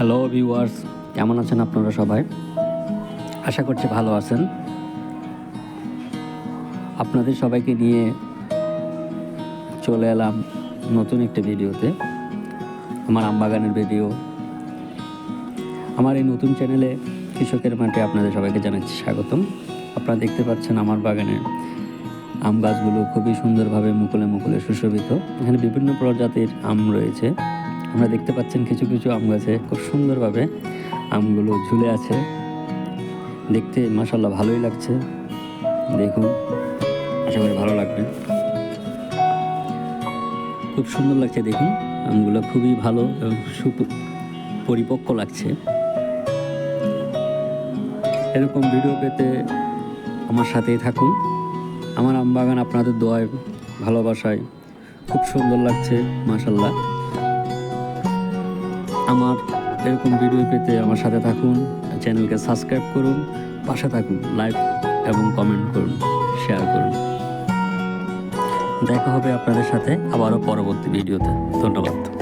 Hello viewers কেমন আছেন আপনারা সবাই? আশা করছি ভালো আছেন। আপনাদের সবাইকে নিয়ে চলে এলাম নতুন একটি ভিডিওতে। আমার আমবাগানের ভিডিও। আমার এই নতুন চ্যানেলে কৃষকের মাঠে আপনাদের সবাইকে জানাচ্ছি স্বাগতম। আপনারা দেখতে পাচ্ছেন আমার বাগানে আম গাছগুলো খুবই সুন্দরভাবে মুকুলে মুকুলে সুশোভিত। এখানে বিভিন্ন প্রজাতির আম রয়েছে। আমরা দেখতে পাচ্ছেন কিছু কিছু আম গাছে খুব সুন্দরভাবে আমগুলো ঝুলে আছে। দেখতে মাসাল্লাহ ভালোই লাগছে। দেখুন, আশা করি ভালো লাগবে। খুব সুন্দর লাগছে দেখুন, আমগুলো খুবই ভালো এবং সুপ- পরিপক্ক লাগছে। এরকম ভিডিও পেতে আমার সাথেই থাকুন। আমার আম বাগান আপনাদের দোয়ায়, ভালোবাসায় খুব সুন্দর লাগছে মাসাল্লাহ আমার এরকম ভিডিও পেতে আমার সাথে থাকুন চ্যানেলকে সাবস্ক্রাইব করুন, পাশে থাকুন লাইক এবং কমেন্ট করুন শেয়ার করুন। দেখা হবে আপনাদের সাথে আবারও পরবর্তী ভিডিওতে ধন্যবাদ।